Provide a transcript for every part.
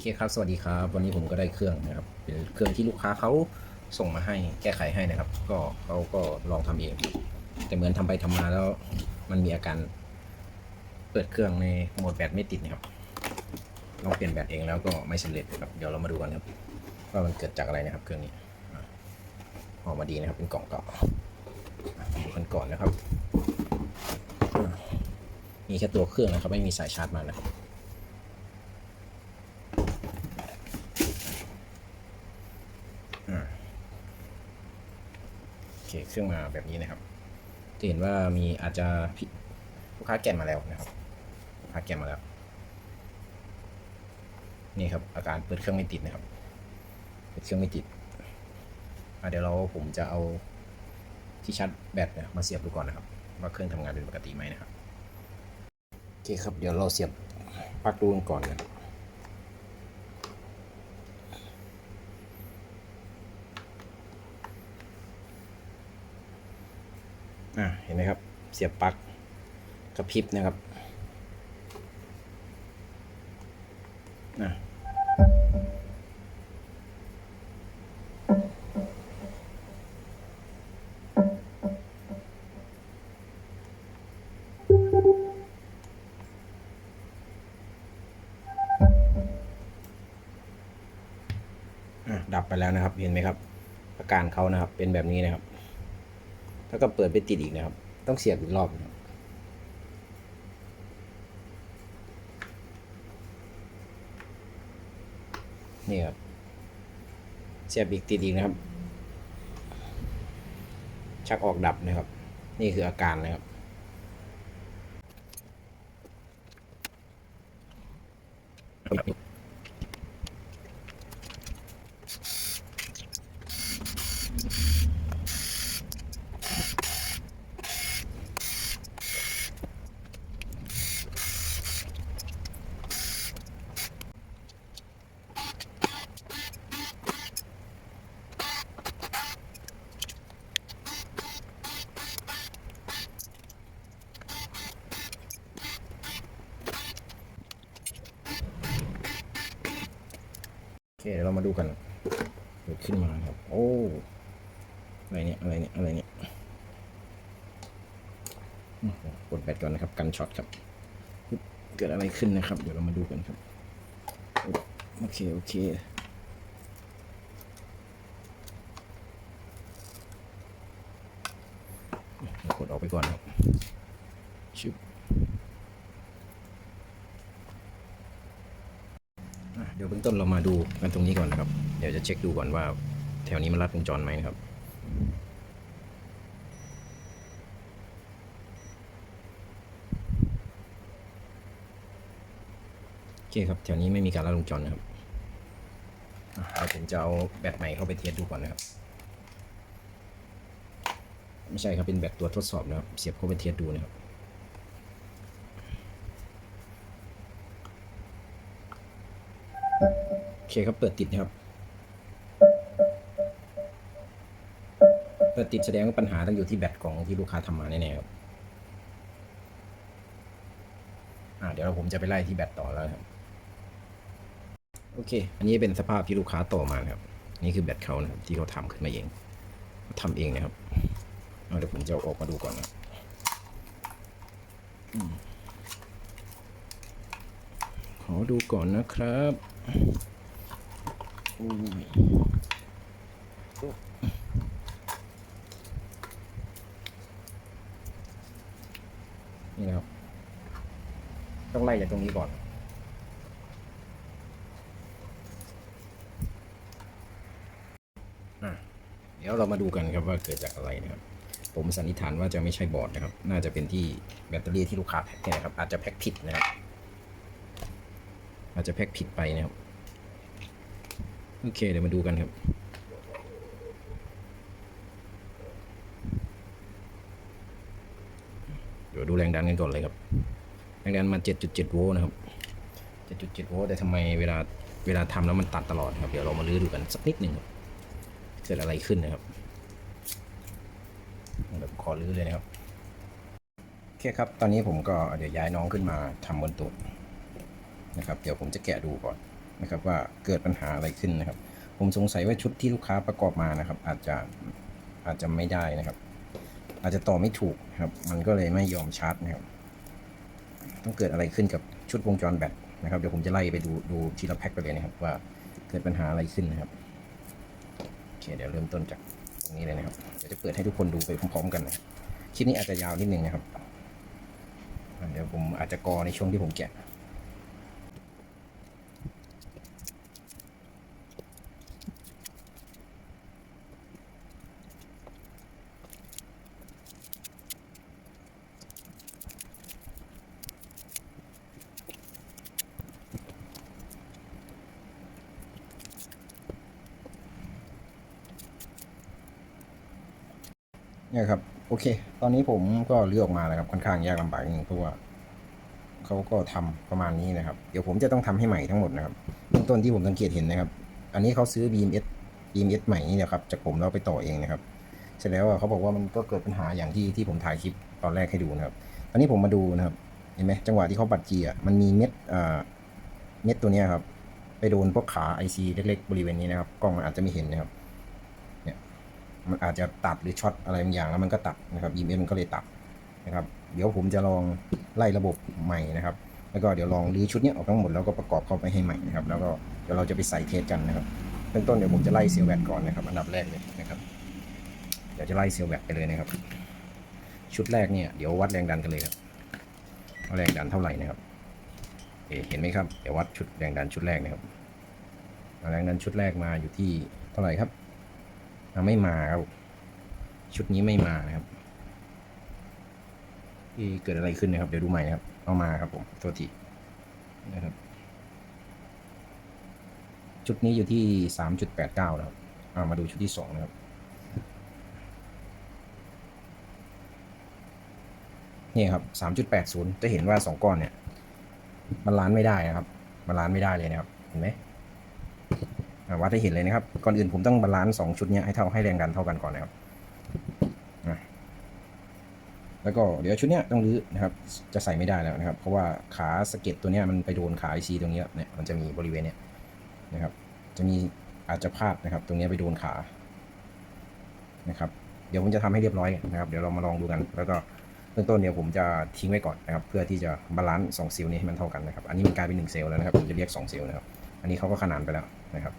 เคครับ สวัสดีครับ วันนี้ผมก็ได้เครื่องนะครับ เป็นเครื่องที่ลูกค้าเขาส่งมาให้ แก้ไขให้นะครับ ก็เขาก็ลองทำเอง แต่เหมือนทำไปทำมาแล้ว มันมีอาการ เปิดเครื่องในโหมดแบตไม่ติดนะครับ ลองเปลี่ยนแบตเองแล้วก็ไม่สำเร็จนะครับ เดี๋ยวเรามาดูกันครับ ว่ามันเกิดจากอะไรนะครับ เครื่องนี้ออกมาดีนะครับ เป็นกล่องเก่าดูกันก่อนนะครับ มีแค่ตัวเครื่องนะครับ ไม่มีสายชาร์จมานะครับ เคเครื่องมาแบบนี้นะครับ จะเห็นว่ามีอาจจะลูกค้าแกะมาแล้วนะครับลูกค้าแกะมาแล้ว นี่ครับ อาการเปิดเครื่องไม่ติดนะครับ เปิดเครื่องไม่ติดเดี๋ยวเราผมจะเอาที่ชาร์จแบตเนี่ยมาเสียบดูก่อนนะครับ ว่าเครื่องทำงานเป็นปกติไหมนะครับ โอเคครับ เดี๋ยวเราเสียบปลั๊กดูกันก่อนนะ อะเห็นไหมครับ เสียบปลั๊กกระพริบนะครับอะอะดับไปแล้วนะครับ เห็นไหมครับ อาการเขานะครับ เป็นแบบนี้นะครับ ถ้าก็เปิดไปติดอีกนะครับ ต้องเสียบอีกรอบนะนี่ครับเสียบอีกติดอีกนะครับ ชักออกดับนะครับ นี่คืออาการนะครับโอเดี๋ยวเรามาดูกันเกิดขึ้นมาครับ โอ้อะไรเนี่ยอะไรเนี่ยอะไรเนี่ยกดแบตก่อนนะครับ กันช็อตครับ เกิดอะไรขึ้นนะครับ เดี๋ยวเรามาดูกันครับ โอเค โอเค กดออกไปก่อนครับชึบอะเดี๋ยวเบื้องต้นเรามาดู กันตรงนี้ก่อนนะครับ เดี๋ยวจะเช็คดูก่อนว่า แถวนี้มันรัดวงจรไหมนะครับโอเคครับแถวนี้ไม่มีการรัดวงจรนะครับเดี๋ยวผมจะเอาแบตใหม่เข้าไปเทสดูก่อนนะครับ ไม่ใช่ครับเป็นแบตตัวทดสอบนะครับ เสียบเข้าไปเทสดูนะครับอ เคครับเปิดติดนะครับ เปิดติดแสดงว่าปัญหาต้องอยู่ที่แบตของที่ลูกค้าทำมาแน่ๆครับอ่าเดี๋ยวเราผมจะไปไล่ที่แบตต่อแล้วครับ โอเค อันนี้เป็นสภาพที่ลูกค้าต่อมาครับ นี่คือแบตเขานะครับที่เขาทำขึ้นมาเองทำเองนะครับเดี๋ยวผมจะออกมาดูก่อนนะขอดูก่อนนะครับ นี่นะครับ ต้องไล่จากตรงนี้ก่อนอะเดี๋ยวเรามาดูกันครับว่าเกิดจากอะไรนะครับ ผมสันนิษฐานว่าจะไม่ใช่บอร์ดนะครับ น่าจะเป็นที่แบตเตอรี่ที่ลูกค้าแพ็คเนี่ยนะครับ อาจจะแพ็คผิดนะครับ อาจจะแพ็คผิดไปนะครับ โอเค เดี๋ยวมาดูกันครับเดี๋ยวดูแรงดันกันก่อนเลยครับ แรงดันมา 7.7 โวลต์นะครับ 7.7 โวลต์แต่ทำไมเวลาเวลาทำแล้วมันตัดตลอดครับ เดี๋ยวเรามาลื้อดูกันสักนิดหนึ่งครับ เกิดอะไรขึ้นนะครับเดี๋ยวขอรื้อเลยนะครับ โอเคครับ ตอนนี้ผมก็เดี๋ยวย้ายน้องขึ้นมาทำบนต๊ะนะครับ เดี๋ยวผมจะแกะดูก่อน นะครับว่าเกิดปัญหาอะไรขึ้นนะครับ ผมสงสัยว่าชุดที่ลูกค้าประกอบมานะครับ อาจจะอาจจะไม่ได้นะครับ อาจจะต่อไม่ถูกครับ มันก็เลยไม่ยอมชาร์จนะครับ ต้องเกิดอะไรขึ้นกับชุดวงจรแบตนะครับเดี๋ยวผมจะไล่ไปดูดูทีละแพ็คไปเลยนะครับ ว่าเกิดปัญหาอะไรขึ้นนะครับโอเคเดี๋ยวเริ่มต้นจากตรงนี้เลยนะครับเดี๋ยวจะเปิดให้ทุกคนดูไปพร้อมๆกันนะคลิปนี้อาจจะยาวนิดนึงนะครับเดี๋ยวผมอาจจะกอในช่วงที่ผมแกะ เนี่ยครับ โอเค ตอนนี้ผมก็เลือกออกมาแล้วครับค่อนข้างยากลำบากนิงเพราะว่าเขาก็ทำประมาณนี้นะครับ เดี๋ยวผมจะต้องทำให้ใหม่ทั้งหมดนะครับเบื้องต้นที่ผมสังเกตเห็นนะครับ อันนี้เขาซื้อ BMS BMS ใหม่นี่นะครับจากผมแล้วไปต่อเองนะครับเสร็จแล้วเขาบอกว่ามันก็เกิดปัญหาอย่างที่ที่ผมถ่ายคลิปตอนแรกให้ดูนะครับ ตอนนี้ผมมาดูนะครับ เห็นไหมจังหวะที่เขาบัดเจียร์มันมีเม็ดอ่าเม็ดตัวนี้ครับ ไปโดนพวกขา IC เล็กๆบริเวณนี้นะครับ กล้องมันอาจจะไม่เห็นนะครับ มันอาจจะตัดหรือช็อตอะไรบางอย่างแล้วมันก็ตัดนะครับ EMS มันก็เลยตัดนะครับ เดี๋ยวผมจะลองไล่ระบบใหม่นะครับ แล้วก็เดี๋ยวลองรื้อชุดนี้ออกทั้งหมดแล้วก็ประกอบเข้าไปให้ใหม่นะครับ แล้วก็เดี๋ยวเราจะไปใส่เทสกันนะครับเบื้องต้นเดี๋ยวผมจะไล่เซลล์แวดก่อนนะครับ อันดับแรกเลยนะครับเดี๋ยวจะไล่เซลล์แวดไปเลยนะครับ ชุดแรกเนี่ยเดี๋ยววัดแรงดันกันเลยครับแรงดันเท่าไหร่นะครับเอ๊ะเห็นไหมครับ เดี๋ยววัดชุดแรงดันชุดแรกนะครับแรงดันชุดแรกมาอยู่ที่เท่าไหร่ครับ ไม่มาครับชุดนี้ไม่มานะครับที่เกิดอะไรขึ้นนะครับเดี๋ยวดูใหม่นะครับ เอามาครับผมโทษทีนะครับ ชุดนี้อยู่ที่สามจุดแปดเก้านะครับอ่ามาดูชุดที่สองนะครับนี่ครับสามจุดแปดศูนย์จะเห็นว่าสองก้อนเนี่ยมันล้านไม่ได้นะครับ มันล้านไม่ได้เลยนะครับ เห็นไหม วัดให้เห็นเลยนะครับ ก่อนอื่นผมต้องบาลานซ์สองชุดนี้ให้เท่าให้แรงดันเท่ากันก่อนนะครับแล้วก็เดี๋ยวชุดเนี้ยต้องรื้อนะครับ จะใส่ไม่ได้แล้วนะครับ เพราะว่าขาสเก็ตตัวเนี้ยมันไปโดนขาไอซีตรงนี้เนี่ยมันจะมีบริเวณเนี้ยนะครับ จะมีอาจจะพลาดนะครับ ตรงนี้ไปโดนขานะครับเดี๋ยวผมจะทำให้เรียบร้อยนะครับ เดี๋ยวเรามาลองดูกัน แล้วก็เบื้องต้นเดี๋ยวผมจะทิ้งไว้ก่อนนะครับ เพื่อที่จะบาลานซ์สองเซลล์นี้ให้มันเท่ากันนะครับ อันนี้มันกลายเป็นหนึ่งเซลล์แล้วนะครับ ผมจะเรียกสองเซลล์นะครับ อันนี้เขาก็ขนานไปแล้วนะครับ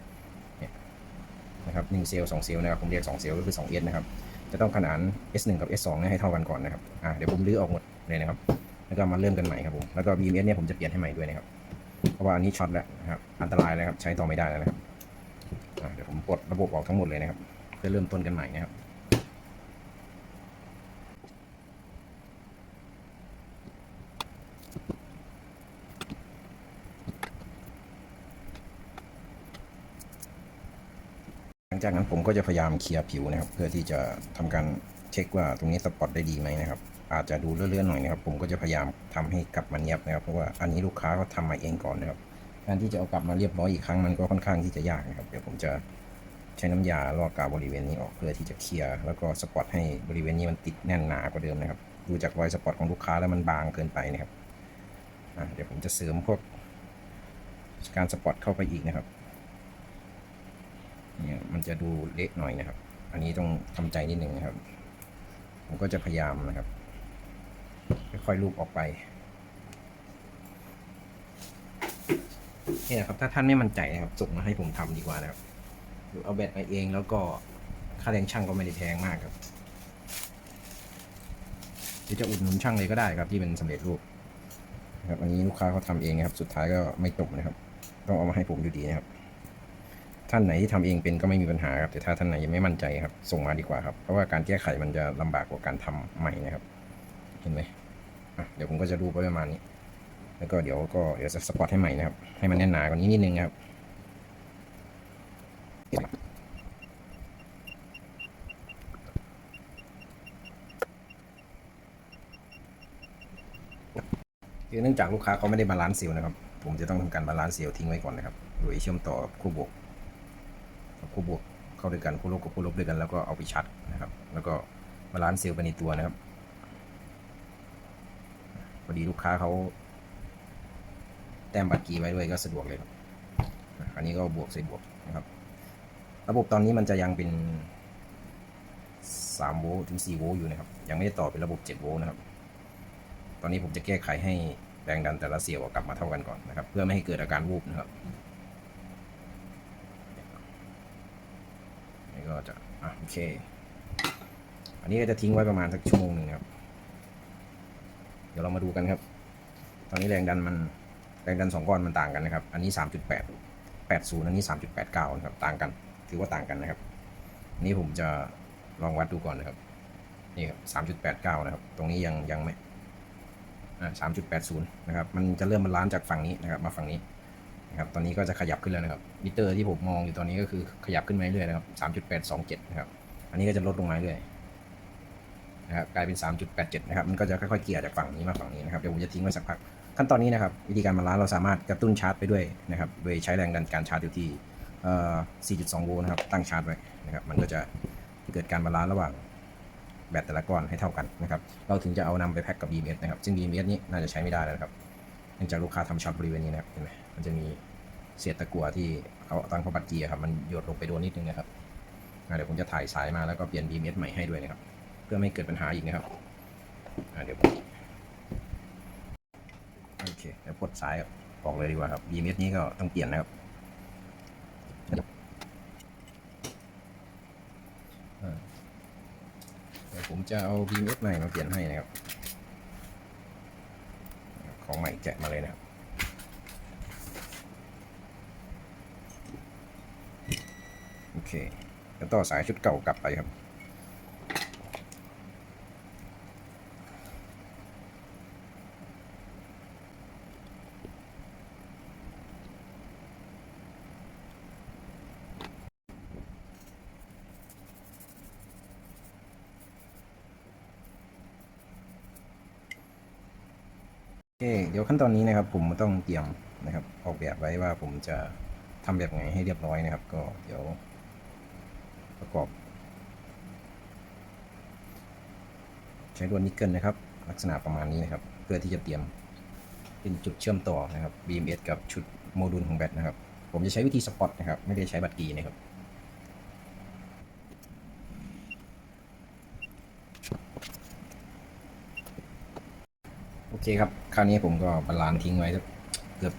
นะครับหนึ่งเซลล์สองเซลล์นะครับผมเรียกสองเซลล์ก็คือสองเอสนะครับจะต้องขนาน S1 กับ S2 เนี่ยให้เท่ากันก่อนนะครับอ่าเดี๋ยวผมรื้อออกหมดเลยนะครับ แล้วก็มาเริ่มกันใหม่ครับผมแล้วก็ BMS เนี่ยผมจะเปลี่ยนให้ใหม่ด้วยนะครับเพราะว่าอันนี้ช็อตแล้วนะครับอันตรายแล้วครับใช้ต่อไม่ได้แล้วนะครับอ่าเดี๋ยวผมปลดระบบออกทั้งหมดเลยนะครับเพื่อเริ่มต้นกันใหม่นะครับ หลังจา ก็จะพยายามเคลียร์ผิวนะครับ เพื่อที่จะทำการเช็คว่าตรงนี้สปอตได้ดีไหมนะครับ อาจจะดูเลื่อนๆหน่อยนะครับ ผมก็จะพยายามทำให้กลับมาเนียบนะครับ เพราะว่าอันนี้ลูกค้าเขาทำมาเองก่อนนะครับ การที่จะเอากลับมาเรียบร้อยอีกครั้งมันก็ค่อนข้างที่จะยากนะครับ เดี๋ยวผมจะใช้น้ำยาลอกกาวบริเวณนี้ออกเพื่อที่จะเคลียร์แล้วก็สปอตให้บริเวณนี้มันติดแน่นหนากว่าเดิมนะครับ ดูจากรอยสปอตของลูกค้าแล้วมันบางเกินไปนะครับเดี๋ยวผมจะเสริมพวกการสปอตเข้าไปอีกนะครับ เนี่ยมันจะดูเละหน่อยนะครับ อันนี้ต้องทำใจนิดนึงนะครับ ผมก็จะพยายามนะครับค่อยๆลูบออกไปนี่นะครับ ถ้าท่านไม่มั่นใจนะครับส่งมาให้ผมทำดีกว่านะครับหรือเอาแบบมาเองแล้วก็ค่าแรงช่างก็ไม่ได้แพงมากครับหรือจะอุดหนุนช่างเลยก็ได้ครับที่เป็นสำเร็จรูปนะครับอันนี้ลูกค้าเขาทำเองนะครับ สุดท้ายก็ไม่จบนะครับ ต้องเอามาให้ผมอยู่ดีนะครับ ท่านไหนที่ทำเองเป็นก็ไม่มีปัญหาครับ แต่ถ้าท่านไหนยังไม่มั่นใจครับ ส่งมาดีกว่าครับ เพราะว่าการแก้ไขมันจะลำบากกว่าการทำใหม่นะครับ เห็นไหมเดี๋ยวผมก็จะดูปไปประมาณนี้ แล้วก็เดี๋ยวก็เดี๋ยวจะสปอตให้ใหม่นะครับ ให้มันแน่นหนากว่านี้นิดนึงครับคือเนื่องจากลูกค้าเขาไม่ได้บาลานซ์เซลล์นะครับ ผมจะต้องทำการบาลานซ์เซลล์ทิ้งไว้ก่อนนะครับ โดยเชื่อมต่อกับคู่บวก คู่บวกเข้าด้วยกันคู่ลบกับคู่ลบด้วยกันแล้วก็เอาไปชัดนะครับ แล้วก็บาล้านเซลล์ไปในตัวนะครับพอดีลูกค้าเขาแต้มบัตรกีไว้ด้วยก็สะดวกเลยครับอันนี้ก็บวกใส่บวกนะครับ ระบบตอนนี้มันจะยังเป็น3โวลต์ถึง4โวลต์อยู่นะครับ ยังไม่ได้ต่อเป็นระบบ7โวลต์นะครับ ตอนนี้ผมจะแก้ไขให้แรงดันแต่ละเสียวกลับมาเท่ากันก่อนนะครับ เพื่อไม่ให้เกิดอาการวูบนะครับ นี่ก็จะอะโอเค อันนี้ก็จะทิ้งไว้ประมาณสักชั่วโมงหนึ่งครับ เดี๋ยวเรามาดูกันครับ ตอนนี้แรงดันมันแรงดันสองก้อนมันต่างกันนะครับ อันนี้3.8 80อันนี้3.89นะครับ ต่างกัน ถือว่าต่างกันนะครับนนี้ผมจะลองวัดดูก่อนนะครับ นี่ครับ3.89นะครับ ตรงนี้ยังยังไม่อ่า3.80นะครับ มันจะเริ่มมันล้านจากฝั่งนี้นะครับ มาฝั่งนี้ นะครับตอนนี้ก็จะขยับขึ้นแล้วนะครับมิเตอร์ที่ผมมองอยู่ตอนนี้ก็คือขยับขึ้นมาเรื่อยๆนะครับ3.827นะครับอันนี้ก็จะลดลงมาเรื่อยนะครับกลายเป็น 3.87 นะครับ มันก็จะค่อยๆ เกี่ยจากฝั่งนี้มาฝั่งนี้นะครับ เดี๋ยวผมจะทิ้งไว้สักพัก ขั้นตอนนี้นะครับ วิธีการบาลานซ์เราสามารถกระตุ้นชาร์จไปด้วยนะครับ โดยใช้แรงดันการชาร์จอยู่ที่เอ่อ4.2 โวลต์นะครับ ตั้งชาร์จไว้นะครับ มันก็จะเกิดการบาลานซ์ระหว่างแบตแต่ละก้อนให้เท่ากันนะครับ เราถึงจะเอานำไปแพ็กกับ BMS นะครับ ซึ่ง BMS นี้น่าจะใช้ไม่ได้แล้วนะครับ นื่องจากลูกค้าทำช็อตบริเวณนี้นะครับเห็นไหมมันจะมีเศษตะกั่วที่เขาตั้งเข้าบัตรเกียร์ครับมันหยดลงไปโดนนิดนึงนะครับเดี๋ยวผมจะถ่ายสายมาแล้วก็เปลี่ยน BMS ใหม่ให้ด้วยนะครับ เพื่อไม่เกิดปัญหาอีกนะครับเดี๋ยวผมโอเคเดี๋ยวปลดสายออกเลยดีกว่าครับ BMS นี้ก็ต้องเปลี่ยนนะครับเดี๋ยวผมจะเอา BMS ใหม่มาเปลี่ยนให้นะครับ ของใหม่แกะมาเลยนะครับโอเคแล้วต่อสายชุดเก่ากลับไปครับ คเดี๋ยวขั้นตอนนี้นะครับผมต้องเตรียมนะครับออกแบบไว้ว่าผมจะทำแบบไงให้เรียบร้อยนะครับ ก็เดี๋ยวประกอบ ใช้ลวดนิกเกิลนะครับ ลักษณะประมาณนี้นะครับ เพื่อที่จะเตรียมเป็นจุดเชื่อมต่อนะครับ BMS กับชุดโมดูลของแบตนะครับ ผมจะใช้วิธีสปอตนะครับ ไม่ได้ใช้บัตรกีนะครับ เคครับ คราวนี้ผมก็บาลานซ์ทิ้งไว้สักเกือบ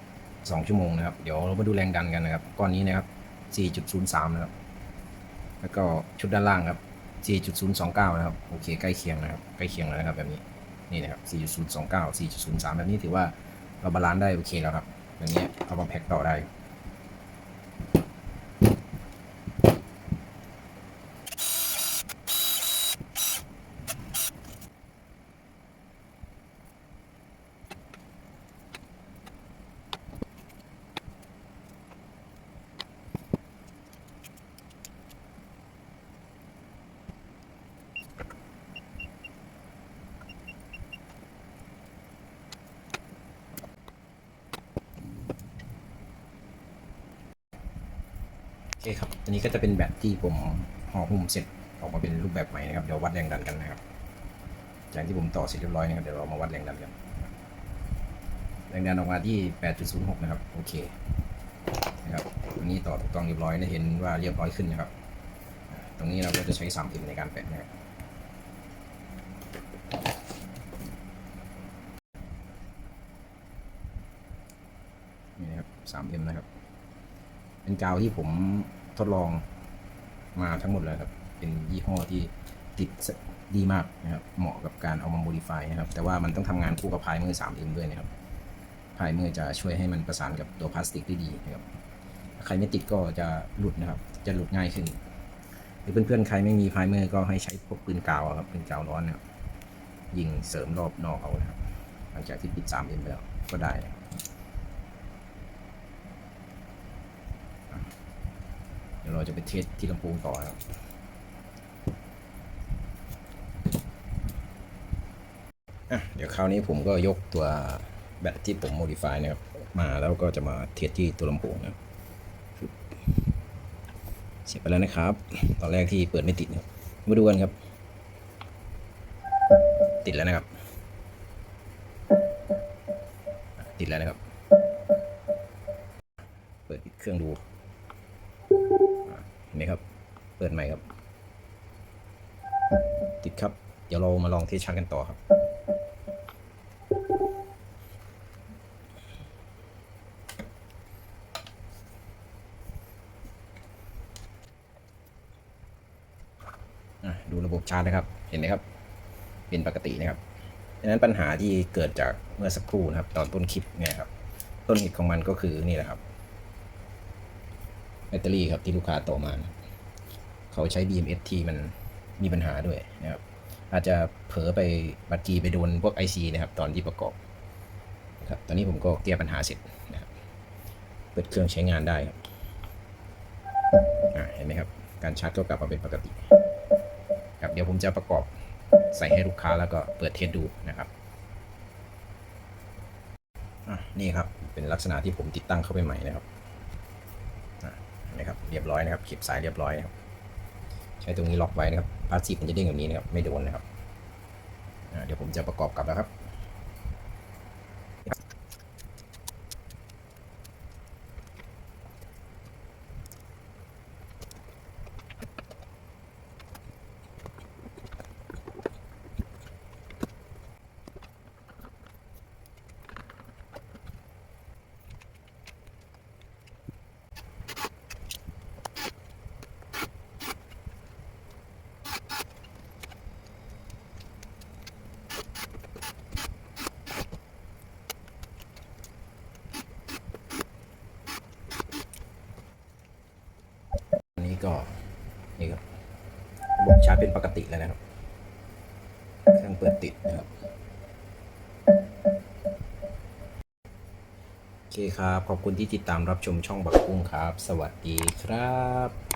สองชั่วโมงนะครับ เดี๋ยวเรามาดูแรงดันกันนะครับ ก้อนนี้นะครับ 4.03 นะครับ แล้วก็ชุดด้านล่างครับ 4.029 นะครับ โอเค ใกล้เคียงนะครับ ใกล้เคียงแล้วนะครับแบบนี้ นี่นะครับ 4.029 4.03 แบบนี้ถือว่าเราบาลานซ์ได้โอเคแล้วครับอย่างเงี้ยเอามาแพ็คต่อได้ อเคครับอันนี้ก็จะเป็นแบบที่ผมห่อหุ้มเสร็จออกมาเป็นรูปแบบใหม่นะครับ เดี๋ยววัดแรงดันกันนะครับอย่างที่ผมต่อเสร็จเรียบร้อยนะครับ เดี๋ยวเรามาวัดแรงดันกัน แรงดันออกมาที่ 8.06 นะครับ โอเค นะครับอันนี้ต่อถูกต้องเรียบร้อยนะเห็นว่าเรียบร้อยขึ้นนะครับ ตรงนี้เราก็จะใช้ 3M ในการแปะนะครับนี่นะครับ 3M นะครับ เป็นกาวที่ผมทดลองมาทั้งหมดเลยครับ เป็นยี่ห้อที่ติดดีมากนะครับ เหมาะกับการเอามาโมดิฟายนะครับ แต่ว่ามันต้องทำงานคู่กับพายมือ 3M ด้วยนะครับ พายมือจะช่วยให้มันประสานกับตัวพลาสติกได้ดีนะครับ ใครไม่ติดก็จะหลุดนะครับ จะหลุดง่ายขึ้น หรือเพื่อนๆ ใครไม่มีพายมือก็ให้ใช้พวกปืนกาวครับ ปืนกาวร้อนนะครับยิงเสริมรอบนอกเอานะครับ หลังจากที่ปิด 3M ไปแล้วก็ได้นะครับ เดี๋ยวเราจะไปเทสที่ลำโพงต่อครับเดี๋ยวคราวนี้ผมก็ยกตัวแบตที่ผมโมดิฟายนะครับ มาแล้วก็จะมาเทสที่ตัวลำโพงนะเสียบไปแล้วนะครับ ตอนแรกที่เปิดไม่ติดนะมาดูกันครับ ติดแล้วนะครับ ติดแล้วนะครับ เปิดปิดเครื่องดู ไหมครับ เปิดใหม่ครับ ติดครับ เดี๋ยวเรามาลองเทสชาร์จกันต่อครับดูระบบชาร์จนะครับ เห็นไหมครับ เป็นปกตินะครับดังนั้นปัญหาที่เกิดจากเมื่อสักครู่นะครับ ตอนต้นคลิปเนี่ยครับ ต้นเหตุของมันก็คือนี่แหละครับ แบตเตอรี่ครับที่ลูกค้าต่อมา เขาใช้ BMS ที่มันมีปัญหาด้วยนะครับ อาจจะเผลอไปบัตรจีไปโดนพวก IC นะครับ ตอนที่ประกอบครับตอนนี้ผมก็แก้ปัญหาเสร็จนะครับเปิดเครื่องใช้งานได้ครับเห็นไหมครับ การชาร์จก็กลับมาเป็นปกติครับเดี๋ยวผมจะประกอบใส่ให้ลูกค้าแล้วก็เปิดเทสดูนะครับนี่ครับเป็นลักษณะที่ผมติดตั้งเข้าไปใหม่นะครับ นไหมครับเรียบร้อยนะครับเก็บสายเรียบร้อยนะครับใช้ตรงนี้ล็อกไว้นะครับพลาสติกมันจะเด้งแบบนี้นะครับไม่โดนนะครับเดี๋ยวผมจะประกอบกลับแล้วครับ อันนี้ก็นี่ครับระบบชาร์จ เป็นปกติแล้วนะครับ เครื่องเปิดติดนะครับ โอเคครับ ขอบคุณที่ติดตามรับชมช่องบักกุ้งครับ สวัสดีครับ